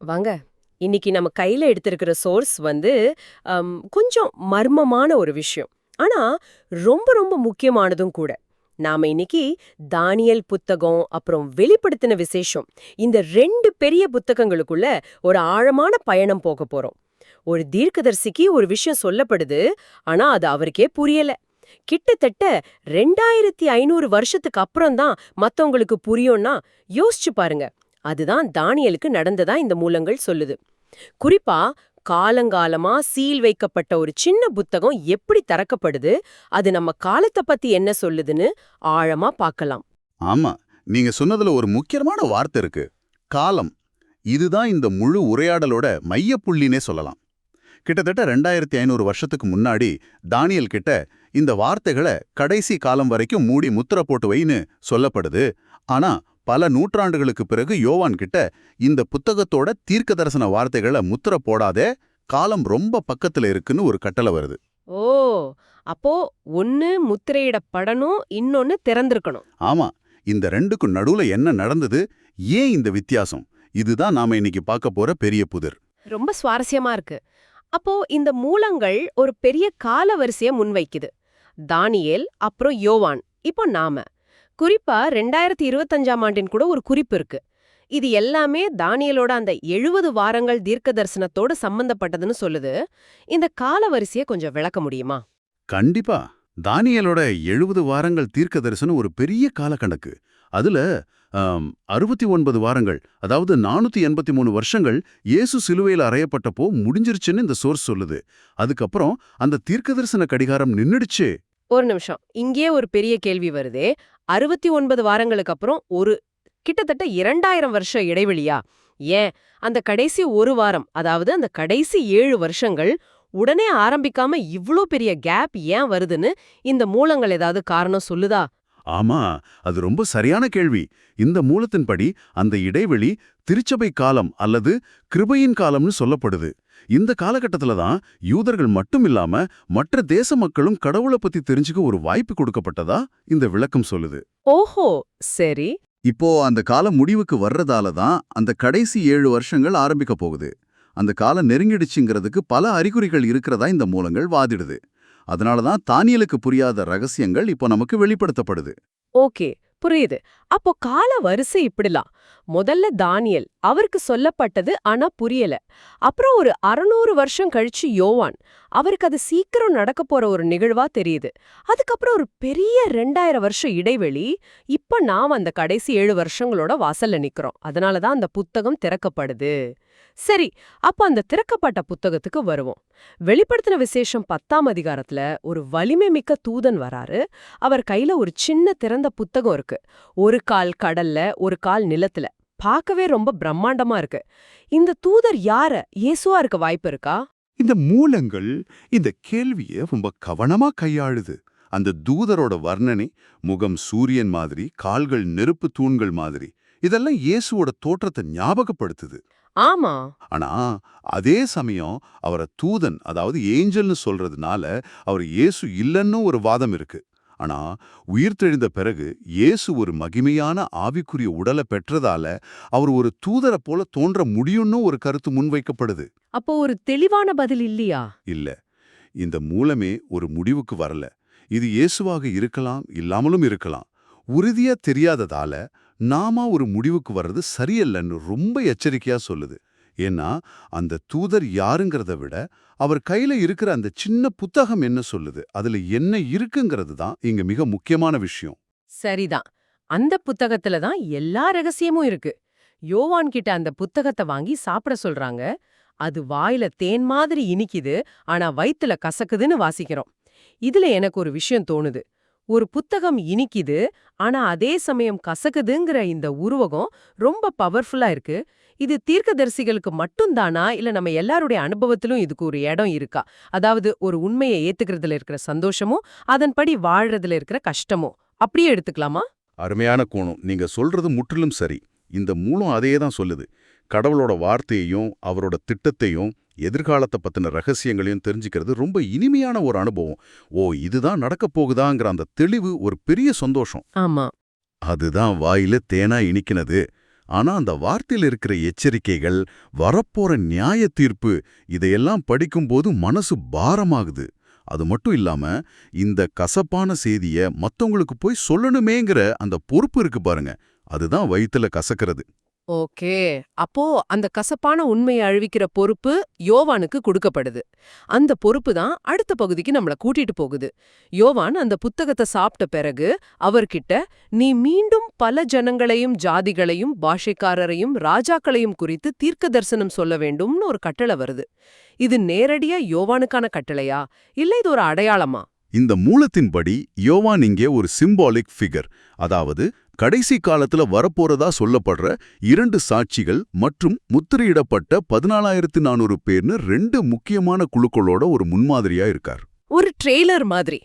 வாங்க. இன்னைக்கு நம்ம கையில எடுத்திருக்கிற சோர்ஸ் வந்து கொஞ்சம் மர்மமான ஒரு விஷயம். ஆனா ரொம்ப ரொம்ப முக்கியமானதும் கூட. நாம இன்னைக்கு தானியல் புத்தகம் அப்புறம் வெளிப்படுத்தின விசேஷம் இந்த ரெண்டு பெரிய புத்தகங்களுக்குள்ள ஒரு ஆழமான பயணம் போக போறோம். ஒரு தீர்க்கதரிசிக்கு ஒரு விஷயம் சொல்லப்படுது ஆனா அது அவருக்கே புரியல. கிட்டத்தட்ட ரெண்டாயிரத்தி ஐநூறு வருஷத்துக்கு அப்புறம் தான் மத்தவங்களுக்கு புரியும்னா யோசிச்சு பாருங்க. அதுதான் தானியலுக்கு நடந்ததா இந்த மூலங்கள் சொல்லுது. குறிப்பா காலங்காலமா சீல் வைக்கப்பட்ட ஒரு சின்ன புத்தகம் எப்படி திறக்கப்படுது அது நம்ம காலத்தை பத்தி என்ன சொல்லுதுன்னு ஆழமா பார்க்கலாம். ஆமா நீங்க சொன்னதுல ஒரு முக்கியமான வார்த்தை இருக்கு. காலம். இதுதான் இந்த முழு உரையாடலோட மையப்புள்ளினே சொல்லலாம். கிட்டத்தட்ட ரெண்டாயிரத்தி ஐநூறு வருஷத்துக்கு முன்னாடி தானியல் கிட்ட இந்த வார்த்தைகளை கடைசி காலம் வரைக்கும் மூடி முத்திர போட்டு வைன்னு சொல்லப்படுது. ஆனா பல நூற்றாண்டுகளுக்கு பிறகு யோவான் கிட்ட இந்த புத்தகத்தோட தீர்க்க தரிசன வார்த்தைகளை முத்திர போடாதே காலம் ரொம்ப பக்கத்துல இருக்குன்னு ஒரு கட்டளை வருது. ஓ அப்போ ஒன்னு முத்திரையிடப்படணும் இன்னொன்னு திறந்திருக்கணும். ஆமா இந்த ரெண்டுக்கும் நடுவுல என்ன நடந்தது ஏன் இந்த வித்தியாசம்? இதுதான் நாம இன்னைக்கு பார்க்க போற பெரிய புதிர். ரொம்ப சுவாரஸ்யமா இருக்கு. அப்போ இந்த மூலங்கள் ஒரு பெரிய கால வரிசைய முன்வைக்குது. தானியேல் அப்புறம் யோவான் இப்போ நாம. குறிப்பா ரெண்டாயிரத்தி இருபத்தஞ்சாம் ஆண்டின் கூட ஒரு குறிப்பு இருக்கு. இது எல்லாமே தானியலோட அந்த எழுபது வாரங்கள் தீர்க்க தரிசனத்தோட சம்பந்தப்பட்டதுன்னு சொல்லுது. இந்த கால வரிசைய கொஞ்சம் விளக்க முடியுமா? கண்டிப்பா. தானியலோட எழுபது வாரங்கள் தீர்க்க தரிசனம் ஒரு பெரிய காலக்கணக்கு. அதுல அறுபத்தி ஒன்பது வாரங்கள் அதாவது நானூத்தி எண்பத்தி மூணு வருஷங்கள் இயேசு சிலுவையில் அறையப்பட்டப்போ முடிஞ்சிருச்சுன்னு இந்த சோர்ஸ் சொல்லுது. அதுக்கப்புறம் அந்த தீர்க்க தரிசன கடிகாரம் நின்னுடுச்சு. ஒரு நிமிஷம். இங்கே ஒரு பெரிய கேள்வி வருதே. அறுபத்தி ஒன்பது வாரங்களுக்கு அப்புறம் ஒரு கிட்டத்தட்ட இரண்டாயிரம் வருஷம் இடைவெளியா? ஏன்? அந்த கடைசி ஒரு வாரம் அதாவது அந்த கடைசி ஏழு வருஷங்கள் உடனே ஆரம்பிக்காம இவ்ளோ பெரிய கேப் ஏன் வருதுன்னு இந்த மூலங்கள் ஏதாவது காரணம் சொல்லுதா? ஆமா அது ரொம்ப சரியான கேள்வி. இந்த மூலத்தின்படி அந்த இடைவெளி திருச்சபை காலம் அல்லது கிருபையின் காலம்னு சொல்லப்படுது. இந்த காலகட்டத்துல தான் யூதர்கள் மட்டும் இல்லாம மற்ற தேச மக்களும் கடவுளை பத்தி தெரிஞ்சுக்க ஒரு வாய்ப்பு கொடுக்கப்பட்டதா இந்த விளக்கம் சொல்லுது. ஓஹோ சரி. இப்போ அந்த காலம் முடிவுக்கு வர்றதால தான் அந்த கடைசி ஏழு வருஷங்கள் ஆரம்பிக்க போகுது. அந்த காலம் நெருங்கிடுச்சுங்கிறதுக்கு பல அறிகுறிகள் இருக்கிறதா இந்த மூலங்கள் வாதிடுது. அதனால தான் தானியலுக்கு புரியாத ரகசியங்கள் இப்போ நமக்கு வெளிப்படுத்தப்படுது. ஓகே புரியுது. அப்போ கால வரிசை இப்படிலாம். முதல்ல தானியல் அவருக்கு சொல்லப்பட்டது ஆனா புரியல. அப்புறம் ஒரு அறுநூறு வருஷம் கழிச்சு யோவான் அவருக்கு அது சீக்கிரம் நடக்க போற ஒரு நிகழ்வா தெரியுது. அதுக்கப்புறம் ஒரு பெரிய ரெண்டாயிரம் வருஷம் இடைவெளி இப்ப நாம் அந்த கடைசி ஏழு வருஷங்களோட வாசல்ல நிக்கிறோம். அதனாலதான் அந்த புத்தகம் திறக்கப்படுது. சரி அப்ப அந்த திறக்கப்பட்ட புத்தகத்துக்கு வருவோம். வெளிப்படுத்தின விசேஷம் பத்தாம் அதிகாரத்துல ஒரு வலிமை மிக்க தூதன் வராரு. அவர் கையில ஒரு சின்ன திறந்த புத்தகம் இருக்கு. ஒரு கால் கடல்ல ஒரு கால் நிலத்துல. பார்க்கவே ரொம்ப பிரம்மாண்டமா இருக்கு. இந்த தூதர் யார? இயேசுவா இருக்க வாய்ப்பு இருக்கா? இந்த மூலங்கள் இந்த கேள்வியை ரொம்ப கவனமா கையாளுது. அந்த தூதரோட வர்ணனை முகம் சூரியன் மாதிரி கால்கள் நெருப்பு தூண்கள் மாதிரி. இதெல்லாம் இயேசுவோட தோற்றத்தை ஞாபகப்படுத்துது. ஆமா. ஆனா அதே சமயம் அவரை தூதன் அதாவது ஏஞ்சல்னு சொல்றதுனால அவர் இயேசு இல்லைன்னு ஒரு வாதம் இருக்கு. ஆனா உயிர்த்தெழுந்த பிறகு இயேசு ஒரு மகிமையான ஆவிக்குரிய உடலை பெற்றதால அவர் ஒரு தூதரை போல தோன்ற முடியும்னு ஒரு கருத்து முன்வைக்கப்படுது. அப்போ ஒரு தெளிவான பதில் இல்லையா? இல்ல. இந்த மூலமே ஒரு முடிவுக்கு வரல. இது இயேசுவாக இருக்கலாம் இல்லாமலும் இருக்கலாம். உறுதியா தெரியாததால நாம ஒரு முடிவுக்கு வர்றது சரியல்லன்னு ரொம்ப எச்சரிக்கையா சொல்லுது. ஏன்னா அந்த தூதர் யாருங்கிறத விட அவர் கையில இருக்கிற அந்த சின்ன புத்தகம் என்ன சொல்லுது? அதுல என்ன இருக்குங்கிறது தான் இங்க மிக முக்கியமான விஷயம். சரிதான். அந்த புத்தகத்துல தான் எல்லா ரகசியமும் இருக்கு. யோவான் கிட்ட அந்த புத்தகத்தை வாங்கி சாப்பிட சொல்றாங்க. அது வாயில தேன் மாதிரி இனிக்குது. ஆனா வயித்துல கசக்குதுன்னு வாசிக்கிறோம். இதுல எனக்கு ஒரு விஷயம் தோணுது. ஒரு புத்தகம் இனிக்குது ஆனா அதே சமயம் கசக்குதுங்கிற இந்த உருவகம் ரொம்ப பவர்ஃபுல்லா இருக்கு. இது தீர்க்கதரிசிகளுக்கு மட்டும்தானா? இல்ல நம்ம எல்லாருடைய அனுபவத்திலும் இதுக்கு ஒரு இடம் இருக்கா? அதாவது ஒரு உண்மையை ஏத்துக்கிறதுல இருக்கிற சந்தோஷமும் அதன்படி வாழ்றதுல இருக்கிற கஷ்டமும் அப்படியே எடுத்துக்கலாமா? அருமையான கோணம். நீங்க சொல்றது முற்றிலும் சரி. இந்த மூலம் அதையே தான் சொல்லுது. கடவுளோட வார்த்தையையும் அவரோட திட்டத்தையும் எதிர்காலத்தை பத்தின ரகசியங்களையும் தெரிஞ்சுக்கிறது ரொம்ப இனிமையான ஒரு அனுபவம். ஓ இதுதான் நடக்கப் போகுதாங்கிற அந்த தெளிவு ஒரு பெரிய சந்தோஷம். ஆமா. அதுதான் வாயில தேனா இனிக்கினது ஆனா அந்த வார்த்தையில் இருக்கிற எச்சரிக்கைகள் வரப்போற நியாய தீர்ப்பு இதையெல்லாம் படிக்கும்போது மனசு பாரமாகுது. அது மட்டும் இல்லாம இந்த கசப்பான செய்திய மத்தவங்களுக்கு போய் சொல்லணுமேங்கிற அந்த பொறுப்பு இருக்கு பாருங்க. அதுதான் வயித்துல கசக்கிறது. ஓகே. அப்போ அந்த கசப்பான உண்மையை அழிவிக்கிற பொறுப்பு யோவானுக்கு கொடுக்கப்படுது. அந்த பொறுப்பு தான் அடுத்த பகுதிக்கு நம்மள கூட்டிட்டு போகுது. யோவான் அந்த புத்தகத்தை சாப்பிட்ட பிறகு அவர்கிட்ட நீ மீண்டும் பல ஜனங்களையும் ஜாதிகளையும் பாஷைக்காரரையும் ராஜாக்களையும் குறித்து தீர்க்க தரிசனம் சொல்ல வேண்டும்னு ஒரு கட்டளை வருது. இது நேரடியா யோவானுக்கான கட்டளையா? இல்ல இது ஒரு அடையாளமா? இந்த மூலத்தின்படி யோவான் இங்கே ஒரு சிம்பாலிக் ஃபிகர் அதாவது கடைசி காலத்துல வரப்போறதா சொல்லப்படுற இரண்டு சாட்சிகள் மற்றும் முத்திரையிடப்பட்ட பதினாலாயிரத்து நானூறு பேர்னு ரெண்டு முக்கியமான குழுக்களோட ஒரு முன்மாதிரியா இருக்கார். ஒரு ட்ரெய்லர் மாதிரி.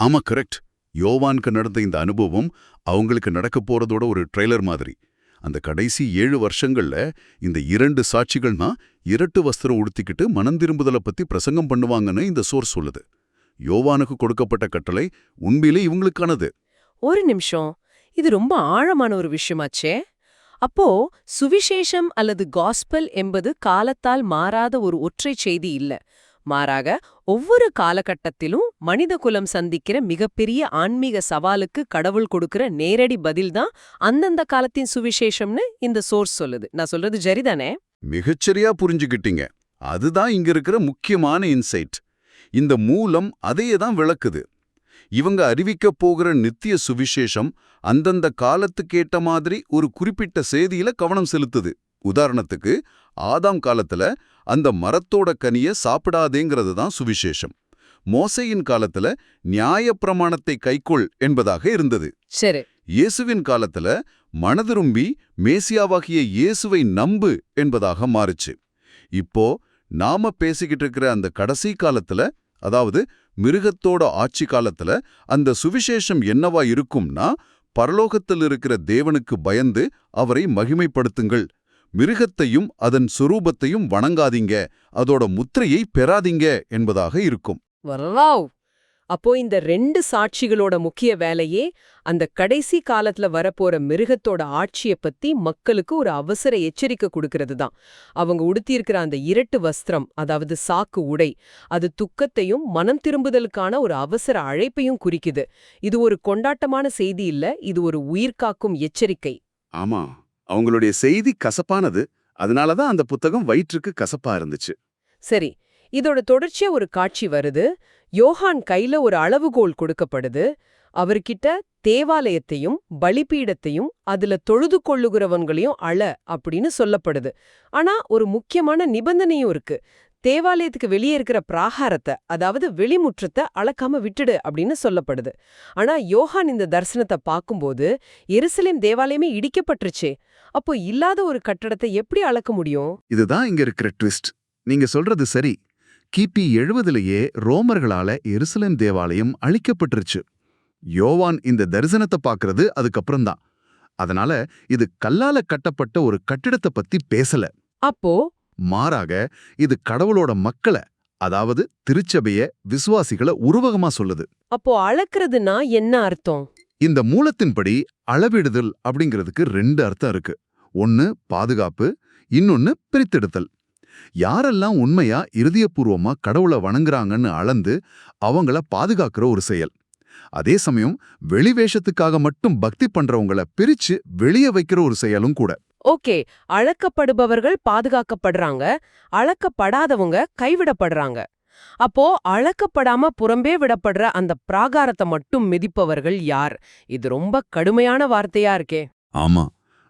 ஆமா கரெக்ட். யோவானுக்கு நடந்த இந்த அனுபவம் அவங்களுக்கு நடக்க போறதோட ஒரு ட்ரெய்லர் மாதிரி. அந்த கடைசி ஏழு வருஷங்கள்ல இந்த இரண்டு சாட்சிகள்னா இரட்டு வஸ்திரம் உடுத்திக்கிட்டு மனம் திரும்புதலை பத்தி பிரசங்கம் பண்ணுவாங்கன்னு இந்த சோர்ஸ் சொல்லுது. யோவானுக்கு கொடுக்கப்பட்ட கட்டளை உண்மையிலே இவங்களுக்கானது. ஒரு நிமிஷம். இது ரொம்ப ஆழமான ஒரு விஷயமாச்சே. அப்போ சுவிசேஷம் அல்லது காஸ்பல் என்பது காலத்தால் மாறாத ஒரு ஒற்றை செய்தி இல்ல. மாறாக ஒவ்வொரு காலகட்டத்திலும் மனித குலம் சந்திக்கிற மிகப்பெரிய ஆன்மீக சவாலுக்கு கடவுள் கொடுக்கிற நேரடி பதில்தான் அந்தந்த காலத்தின் சுவிசேஷம்னு இந்த சோர்ஸ் சொல்லுது. நான் சொல்றது சரிதானே? மிகச்சரியா புரிஞ்சுக்கிட்டீங்க. அதுதான் இங்க இருக்கிற முக்கியமான இன்சைட். இந்த மூலம் அதையே தான் விளக்குது. இவங்க அறிவிக்கப் போகிற நித்திய சுவிசேஷம் அந்தந்த காலத்துக்கேட்ட மாதிரி ஒரு குறிப்பிட்ட செய்தியில கவனம் செலுத்துது. உதாரணத்துக்கு ஆதாம் காலத்துல அந்த மரத்தோட கனிய சாப்பிடாதேங்கிறது தான் சுவிசேஷம். மோசையின் காலத்துல நியாயப்பிரமாணத்தை கைக்கொள் என்பதாக இருந்தது. சரி. இயேசுவின் காலத்துல மனதிரும்பி மேசியாவாகிய இயேசுவை நம்பு என்பதாக மாறுச்சு. இப்போ நாம பேசிக்கிட்டு இருக்கிற அந்த கடைசி காலத்துல அதாவது மிருகத்தோட ஆட்சி காலத்துல அந்த சுவிசேஷம் என்னவா இருக்கும்னா பரலோகத்தில் இருக்கிற தேவனுக்கு பயந்து அவரை மகிமைப்படுத்துங்கள். மிருகத்தையும் அதன் சுரூபத்தையும் வணங்காதீங்க. அதோட முத்திரையை பெறாதீங்க என்பதாக இருக்கும். வரலாவ் அப்போ இந்த ரெண்டு சாட்சிகளோட முக்கிய வேலையே அந்த கடைசி காலத்துல வரப்போற மிருகத்தோட ஆட்சிய பத்தி மக்களுக்கு ஒரு அவசர எச்சரிக்கை கொடுக்கிறது தான். அவங்க உடுத்தியிருக்கிற அந்த இரட்டு வஸ்திரம் அதாவது சாக்கு உடை அது துக்கத்தையும் மனம் திரும்புதலுக்கான ஒரு அவசர அழைப்பையும் குறிக்குது. இது ஒரு கொண்டாட்டமான செய்தி இல்ல இது ஒரு உயிர்காக்கும் எச்சரிக்கை. ஆமா அவங்களுடைய செய்தி கசப்பானது அதனாலதான் அந்த புத்தகம் வயிற்றுக்கு கசப்பா இருந்துச்சு. சரி இதோட தொடர்ச்சியா ஒரு காட்சி வருது. யோகான் கையில ஒரு அளவுகோல் கொடுக்கப்படுது. அவர்கிட்ட தேவாலயத்தையும் பலிபீடத்தையும் அதுல தொழுது கொள்ளுகிறவங்களையும் அள அப்படின்னு சொல்லப்படுது. ஆனா ஒரு முக்கியமான நிபந்தனையும் இருக்கு. தேவாலயத்துக்கு வெளியே இருக்கிற பிராகாரத்தை அதாவது வெளிமுற்றத்தை அளக்காம விட்டுடு அப்படின்னு சொல்லப்படுது. ஆனா யோகான் இந்த தரிசனத்தை பார்க்கும்போது எருசலேம் தேவாலயமே இடிக்கப்பட்டுருச்சே. அப்போ இல்லாத ஒரு கட்டடத்தை எப்படி அளக்க முடியும்? இதுதான் இங்க இருக்கிற ட்விஸ்ட். நீங்க சொல்றது சரி. கிபி எழுபதுலயே ரோமர்களால எருசலேம் தேவாலயம் அழிக்கப்பட்டுருச்சு. யோவான் இந்த தரிசனத்தை பார்க்கறது அதுக்கப்புறம்தான். அதனால இது கல்லால கட்டப்பட்ட ஒரு கட்டிடத்தை பத்தி பேசல. அப்போ? மாறாக இது கடவுளோட மக்களை அதாவது திருச்சபைய விசுவாசிகளை உருவகமா சொல்லுது. அப்போ அளக்கிறதுனா என்ன அர்த்தம்? இந்த மூலத்தின்படி அளவிடுதல் அப்படிங்கிறதுக்கு ரெண்டு அர்த்தம் இருக்கு. ஒன்னு பாதுகாப்பு இன்னொன்னு பிரித்தெடுத்தல். யாரெல்லாம் உண்மையா இருதயபூர்வமா கடவுளை வணங்குறாங்கன்னு அளந்து அவங்கள பாதுகாக்கிற ஒரு செயல். அதே சமயம் வெளிவேஷத்துக்காக மட்டும் பக்தி பண்றவங்கள பிரிச்சு வெளியே வைக்கிற ஒரு செயலும் கூட. ஓகே அளக்கப்படுபவர்கள் பாதுகாக்கப்படுறாங்க அளக்கப்படாதவங்க கைவிடப்படுறாங்க. அப்போ அளக்கப்படாம புறம்பே விடப்படுற அந்த பிராகாரத்தை மட்டும் மிதிப்பவர்கள் யார்? இது ரொம்ப கடுமையான வார்த்தையா இருக்கே. ஆமா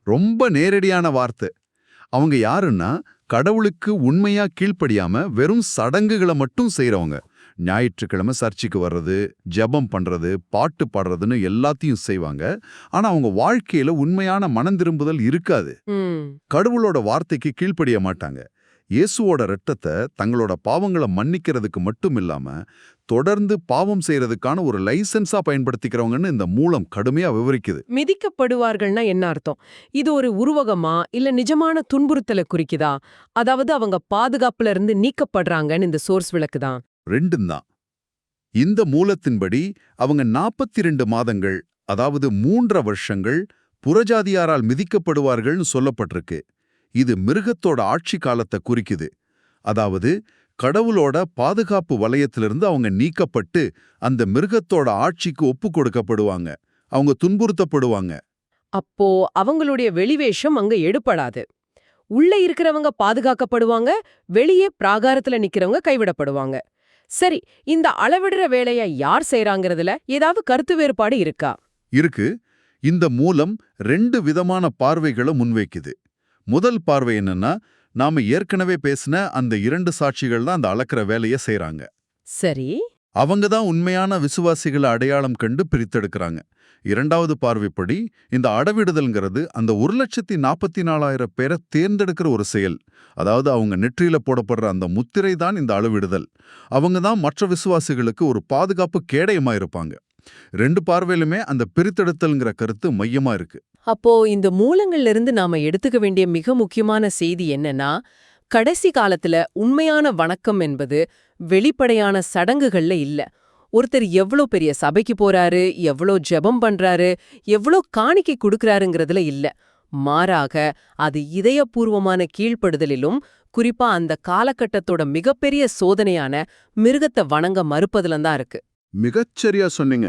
ரொம்ப நேரடியான வார்த்தை. அவங்க யாருன்னா கடவுளுக்கு உண்மையா கீழ்ப்படியாம வெறும் சடங்குகளை மட்டும் செய்றவங்க. ஞாயிற்றுக்கிழமை சர்ச்சுக்கு வர்றது ஜெபம் பண்றது பாட்டு பாடுறதுன்னு எல்லாத்தையும் செய்வாங்க. ஆனா அவங்க வாழ்க்கையில உண்மையான மனம் திரும்புதல் இருக்காது. கடவுளோட வார்த்தைக்கு கீழ்ப்படிய மாட்டாங்க. இயேசுவோட இரத்தத்தை தங்களோட பாவங்களை மன்னிக்கிறதுக்கு மட்டும் இல்லாம தொடர்ந்து பாவம் செய்யறதுக்கான ஒரு லைசென்ஸா பயன்படுத்திக்கிறவங்கன்னு இந்த மூலம் கடுமையா விவரிக்குது. மிதிக்கப்படுவார்கள்னா என்ன அர்த்தம்? இது ஒரு உருவகமா? இல்ல நிஜமான துன்புறுத்தலை குறிக்குதா? அதாவது அவங்க பாதுகாப்புல இருந்து நீக்கப்படுறாங்கன்னு இந்த சோர்ஸ் விளக்குதான் ரெண்டும் தான். இந்த மூலத்தின்படி அவங்க நாற்பத்தி ரெண்டு மாதங்கள் அதாவது மூன்றரை வருஷங்கள் புறஜாதியாரால் மிதிக்கப்படுவார்கள்னு சொல்லப்பட்டிருக்கு. இது மிருகத்தோட ஆட்சி காலத்தை குறிக்குது. அதாவது கடவுளோட பாதுகாப்பு வலயத்திலிருந்து அவங்க நீக்கப்பட்டு அந்த மிருகத்தோட ஆட்சிக்கு ஒப்பு கொடுக்கப்படுவாங்க அவங்க துன்புறுத்தப்படுவாங்க. அப்போ அவங்களுடைய வெளிவேஷம் அங்க எடுபடாது. உள்ள இருக்கிறவங்க பாதுகாக்கப்படுவாங்க வெளியே பிராகாரத்துல நிக்கிறவங்க கைவிடப்படுவாங்க. சரி இந்த அளவிடுற வேலைய யார் செய்றாங்கறதுல ஏதாவது கருத்து வேறுபாடு இருக்கா? இருக்கு. இந்த மூலம் ரெண்டு விதமான பார்வைகளை முன்வைக்குது. முதல் பார்வை என்னன்னா நாம ஏற்கனவே பேசின அந்த இரண்டு சாட்சிகள் தான் அந்த அளக்கிற வேலையை செய்றாங்க. சரி. அவங்க தான் உண்மையான விசுவாசிகளை அடையாளம் கண்டு பிரித்தெடுக்கிறாங்க. இரண்டாவது பார்வைப்படி இந்த அடவிடுதல்ங்கிறது அந்த ஒரு லட்சத்தி நாற்பத்தி நாலாயிரம் பேரை தேர்ந்தெடுக்கிற ஒரு செயல். அதாவது அவங்க நெற்றியில போடப்படுற அந்த முத்திரை தான் இந்த அளவிடுதல். அவங்க தான் மற்ற விசுவாசிகளுக்கு ஒரு பாதுகாப்பு கேடயமா இருப்பாங்க. ரெண்டு பார்வையிலுமே அந்த பிரித்தெடுத்தல்ங்கிற கருத்து மையமா இருக்கு. அப்போ இந்த மூலங்கள்ல இருந்து நாம எடுத்துக்க வேண்டிய மிக முக்கியமான செய்தி என்னன்னா கடைசி காலத்துல உண்மையான வணக்கம் என்பது வெளிப்படையான சடங்குகள்ல இல்ல. ஒருத்தர் எவ்ளோ பெரிய சபைக்கு போறாரு எவ்ளோ ஜெபம் பண்றாரு எவ்ளோ காணிக்கை கொடுக்கறாருங்கிறதுல இல்ல. மாறாக அது இதயபூர்வமான கீழ்ப்படுதலிலும் குறிப்பா அந்த காலகட்டத்தோட மிகப்பெரிய சோதனையான மிருகத்தை வணங்க மறுப்பதுல தான் இருக்கு. மிகச்சரியா சொன்னீங்க.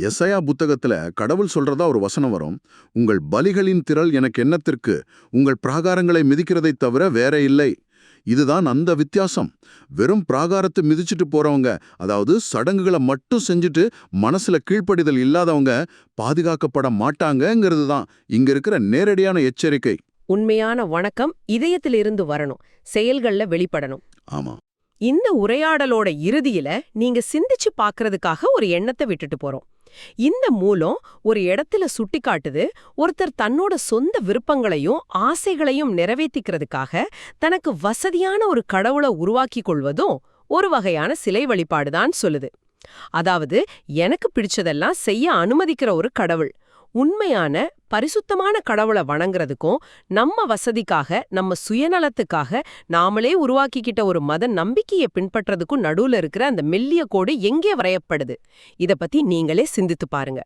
எசையா புத்தகத்துல கடவுள் சொல்றதா ஒரு வசனம் வரும். உங்கள் பலிகளின் திரள் எனக்கு என்னத்திற்கு? உங்கள் பிராகாரங்களை மிதிக்கிறதைத் தவிர வேற இல்லை. இதுதான் அந்த வித்தியாசம். வெறும் பிராகாரத்தை மிதிச்சிட்டு போறவங்க அதாவது சடங்குகளை மட்டும் செஞ்சுட்டு மனசுல கீழ்ப்படிதல் இல்லாதவங்க பாதுகாக்கப்பட மாட்டாங்கங்கிறது தான் இங்க இருக்கிற நேரடியான எச்சரிக்கை. உண்மையான வணக்கம் இதயத்திலிருந்து வரணும் செயல்கள்ல வெளிப்படணும். ஆமா. இந்த உரையாடலோட இறுதியில நீங்க சிந்திச்சு பார்க்கறதுக்காக ஒரு எண்ணத்தை விட்டுட்டு போறோம். இந்த மூலம் ஒரு இடத்துல சுட்டிக்காட்டுது ஒருத்தர் தன்னோட சொந்த விருப்பங்களையும் ஆசைகளையும் நிறைவேற்றிக்கிறதுக்காக தனக்கு வசதியான ஒரு கடவுளை உருவாக்கி கொள்வதும் ஒரு வகையான சிலை வழிபாடுதான் சொல்லுது. அதாவது எனக்கு பிடிச்சதெல்லாம் செய்ய அனுமதிக்கிற ஒரு கடவுள். உண்மையான பரிசுத்தமான கடவுளை வணங்குறதுக்கும் நம்ம வசதிக்காக நம்ம சுயநலத்துக்காக நாமளே உருவாக்கிக்கிட்ட ஒரு மத நம்பிக்கையை பின்பற்றதுக்கும் நடுவுல இருக்கிற அந்த மெல்லிய கோடு எங்கே வரையப்படுது? இத பத்தி நீங்களே சிந்தித்து பாருங்க.